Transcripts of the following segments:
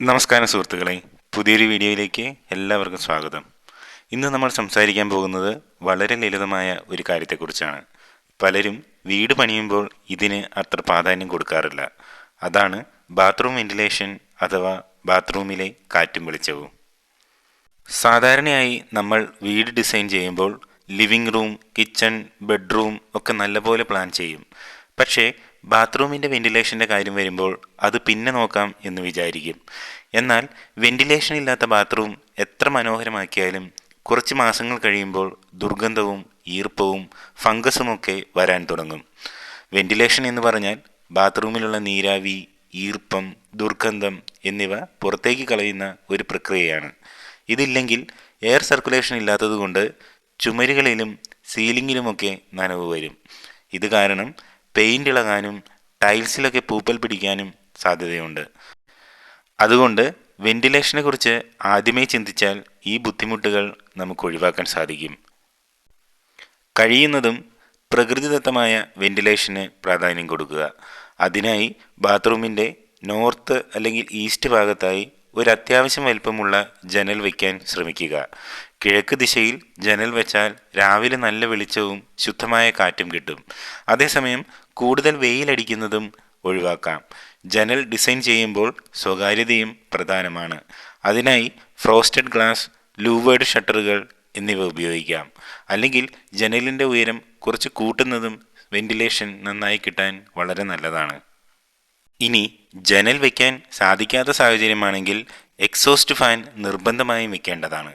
നമസ്കാരം സുഹൃത്തുക്കളെ. പുതിയൊരു വീഡിയോയിലേക്ക് എല്ലാവർക്കും സ്വാഗതം. ഇന്ന് നമ്മൾ സംസാരിക്കാൻ പോകുന്നത് വളരെ ലളിതമായ ഒരു കാര്യത്തെക്കുറിച്ചാണ്. പലരും വീട് പണിയുമ്പോൾ ഇതിന് അത്ര പ്രാധാന്യം കൊടുക്കാറില്ല. അതാണ് ബാത്റൂം വെന്റിലേഷൻ അഥവാ ബാത്റൂമിലെ കാറ്റും വെളിച്ചവും. സാധാരണയായി നമ്മൾ വീട് ഡിസൈൻ ചെയ്യുമ്പോൾ ലിവിംഗ് റൂം കിച്ചൺ ബെഡ്റൂം ഒക്കെ നല്ലപോലെ പ്ലാൻ ചെയ്യും. പക്ഷേ ബാത്റൂമിന്റെ വെന്റിലേഷന്റെ കാര്യം വരുമ്പോൾ അത് പിന്നെ നോക്കാം എന്ന് വിചാരിക്കും. എന്നാൽ വെന്റിലേഷൻ ഇല്ലാത്ത ബാത്റൂം എത്ര മനോഹരമാക്കിയാലും കുറച്ച് മാസങ്ങൾ കഴിയുമ്പോൾ ദുർഗന്ധവും ഈർപ്പവും ഫംഗസുമൊക്കെ വരാൻ തുടങ്ങും. വെന്റിലേഷൻ എന്ന് പറഞ്ഞാൽ ബാത്റൂമിലുള്ള നീരാവി ഈർപ്പം ദുർഗന്ധം എന്നിവ പുറത്തേക്ക് കളയുന്ന ഒരു പ്രക്രിയയാണ്. ഇതില്ലെങ്കിൽ എയർ സർക്കുലേഷൻ ഇല്ലാത്തതുകൊണ്ട് ചുമരുകളിലും സീലിങ്ങിലുമൊക്കെ നനവ് വരും. ഇത് കാരണം പെയിന്റ് ഇളകാനും ടൈൽസിലൊക്കെ പൂപ്പൽ പിടിക്കാനും സാധ്യതയുണ്ട്. അതുകൊണ്ട് വെന്റിലേഷനെ കുറിച്ച് ആദ്യമേ ചിന്തിച്ചാൽ ഈ ബുദ്ധിമുട്ടുകൾ നമുക്ക് ഒഴിവാക്കാൻ സാധിക്കും. കഴിയുന്നതും പ്രകൃതിദത്തമായ വെന്റിലേഷന് പ്രാധാന്യം കൊടുക്കുക. അതിനായി ബാത്റൂമിന്റെ നോർത്ത് അല്ലെങ്കിൽ ഈസ്റ്റ് ഭാഗത്തായി ഒരു അത്യാവശ്യം വലിപ്പമുള്ള ജനൽ വയ്ക്കാൻ ശ്രമിക്കുക. കിഴക്ക് ദിശയിൽ ജനൽ വെച്ചാൽ രാവിലെ നല്ല വെളിച്ചവും ശുദ്ധമായ കാറ്റും കിട്ടും. അതേസമയം കൂടുതൽ വെയിലടിക്കുന്നതും ഒഴിവാക്കാം. ജനൽ ഡിസൈൻ ചെയ്യുമ്പോൾ സ്വകാര്യതയും പ്രധാനമാണ്. അതിനായി ഫ്രോസ്റ്റഡ് ഗ്ലാസ് ലൂവേഡ് ഷട്ടറുകൾ എന്നിവ ഉപയോഗിക്കാം. അല്ലെങ്കിൽ ജനലിന്റെ ഉയരം കുറച്ച് കൂട്ടുന്നതും വെന്റിലേഷൻ നന്നായി കിട്ടാൻ വളരെ നല്ലതാണ്. ഇനി ജനൽ വയ്ക്കാൻ സാധിക്കാത്ത സാഹചര്യമാണെങ്കിൽ എക്സോസ്റ്റ് ഫാൻ നിർബന്ധമായും വയ്ക്കേണ്ടതാണ്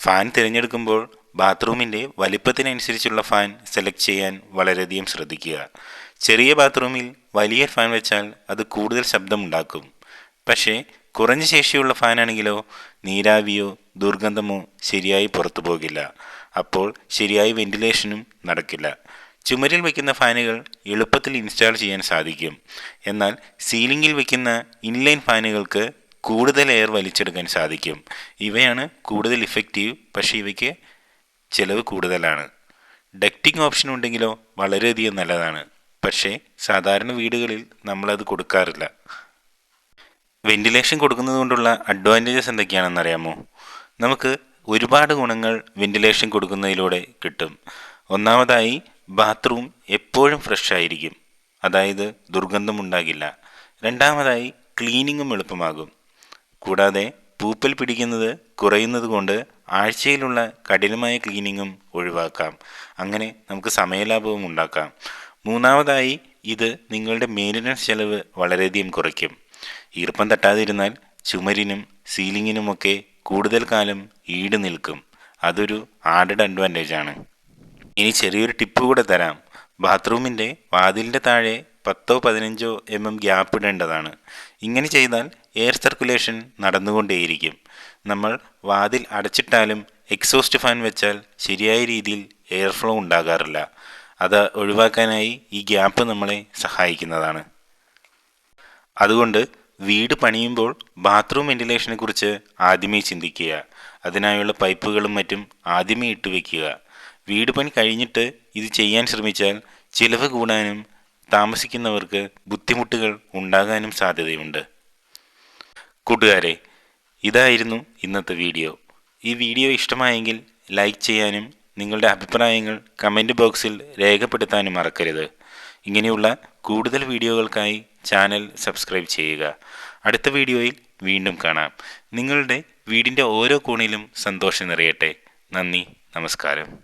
ഫാൻ തിരഞ്ഞെടുക്കുമ്പോൾ ബാത്റൂമിന്റെ വലിപ്പത്തിനനുസരിച്ചുള്ള ഫാൻ സെലക്ട് ചെയ്യാൻ വളരെയധികം ശ്രദ്ധിക്കുക. ചെറിയ ബാത്റൂമിൽ വലിയ ഫാൻ വെച്ചാൽ അത് കൂടുതൽ ശബ്ദമുണ്ടാക്കും. പക്ഷേ കുറഞ്ഞ ശേഷിയുള്ള ഫാനാണെങ്കിലോ നീരാവിയോ ദുർഗന്ധമോ ശരിയായി പുറത്തു പോകില്ല. അപ്പോൾ ശരിയായി വെന്റിലേഷനും നടക്കില്ല. ചുമരിൽ വയ്ക്കുന്ന ഫാനുകൾ എളുപ്പത്തിൽ ഇൻസ്റ്റാൾ ചെയ്യാൻ സാധിക്കും. എന്നാൽ സീലിംഗിൽ വയ്ക്കുന്ന ഇൻലൈൻ ഫാനുകൾക്ക് കൂടുതൽ എയർ വലിച്ചെടുക്കാൻ സാധിക്കും. ഇവയാണ് കൂടുതൽ ഇഫക്റ്റീവ് പക്ഷേ ഇവയ്ക്ക് ചിലവ് കൂടുതലാണ്. ഡക്റ്റിംഗ് ഓപ്ഷൻ ഉണ്ടെങ്കിലോ വളരെയധികം നല്ലതാണ്. പക്ഷേ സാധാരണ വീടുകളിൽ നമ്മളത് കൊടുക്കാറില്ല. വെന്റിലേഷൻ കൊടുക്കുന്നത് കൊണ്ടുള്ള അഡ്വാന്റേജസ് എന്തൊക്കെയാണെന്ന് അറിയാമോ നമുക്ക് ഒരുപാട് ഗുണങ്ങൾ വെന്റിലേഷൻ കൊടുക്കുന്നതിലൂടെ കിട്ടും. ഒന്നാമതായി ബാത്റൂം എപ്പോഴും ഫ്രഷ് ആയിരിക്കും. അതായത് ദുർഗന്ധം ഉണ്ടാകില്ല. രണ്ടാമതായി ക്ലീനിങ്ങും എളുപ്പമാകും. കൂടാതെ പൂപ്പൽ പിടിക്കുന്നത് കുറയുന്നത് കൊണ്ട് ആഴ്ചയിലുള്ള കഠിനമായ ക്ലീനിങ്ങും ഒഴിവാക്കാം. അങ്ങനെ നമുക്ക് സമയലാഭവും ഉണ്ടാക്കാം. മൂന്നാമതായി ഇത് നിങ്ങളുടെ മെയിന്റനൻസ് ചെലവ് വളരെയധികം കുറയ്ക്കും. ഈർപ്പം തട്ടാതിരുന്നാൽ ചുമരിനും സീലിങ്ങിനുമൊക്കെ കൂടുതൽ കാലം ഈട് നിൽക്കും. അതൊരു ആഡഡ് അഡ്വാന്റേജ് ആണ്. ഇനി ചെറിയൊരു ടിപ്പ് കൂടെ തരാം. ബാത്റൂമിന്റെ വാതിലിന്റെ താഴെ പത്തോ പതിനഞ്ചോ എം എം ഗ്യാപ്പ് ഇടേണ്ടതാണ്. ഇങ്ങനെ ചെയ്താൽ എയർ സർക്കുലേഷൻ നടന്നുകൊണ്ടേയിരിക്കും. നമ്മൾ വാതിൽ അടച്ചിട്ടാലും എക്സോസ്റ്റ് ഫാൻ വെച്ചാൽ ശരിയായ രീതിയിൽ എയർ ഫ്ലോ ഉണ്ടാകാറില്ല. അത് ഒഴിവാക്കാനായി ഈ ഗ്യാപ്പ് നമ്മളെ സഹായിക്കുന്നതാണ്. അതുകൊണ്ട് വീട് പണിയുമ്പോൾ ബാത്റൂം വെന്റിലേഷനെ കുറിച്ച് ആദ്യമേ ചിന്തിക്കുക. അതിനായുള്ള പൈപ്പുകളും മറ്റും ആദ്യമേ ഇട്ട് വയ്ക്കുക വീട് പണി കഴിഞ്ഞിട്ട് ഇത് ചെയ്യാൻ ശ്രമിച്ചാൽ ചിലവ് കൂടാനും താമസിക്കുന്നവർക്ക് ബുദ്ധിമുട്ടുകൾ ഉണ്ടാകാനും സാധ്യതയുണ്ട്. കൂട്ടുകാരെ ഇതായിരുന്നു ഇന്നത്തെ വീഡിയോ. ഈ വീഡിയോ ഇഷ്ടമായെങ്കിൽ ലൈക്ക് ചെയ്യാനും നിങ്ങളുടെ അഭിപ്രായങ്ങൾ കമന്റ് ബോക്സിൽ രേഖപ്പെടുത്താനും മറക്കരുത്. ഇങ്ങനെയുള്ള കൂടുതൽ വീഡിയോകൾക്കായി ചാനൽ സബ്സ്ക്രൈബ് ചെയ്യുക. അടുത്ത വീഡിയോയിൽ വീണ്ടും കാണാം. നിങ്ങളുടെ വീടിന്റെ ഓരോ കോണിലും സന്തോഷം നിറയട്ടെ. നന്ദി നമസ്കാരം.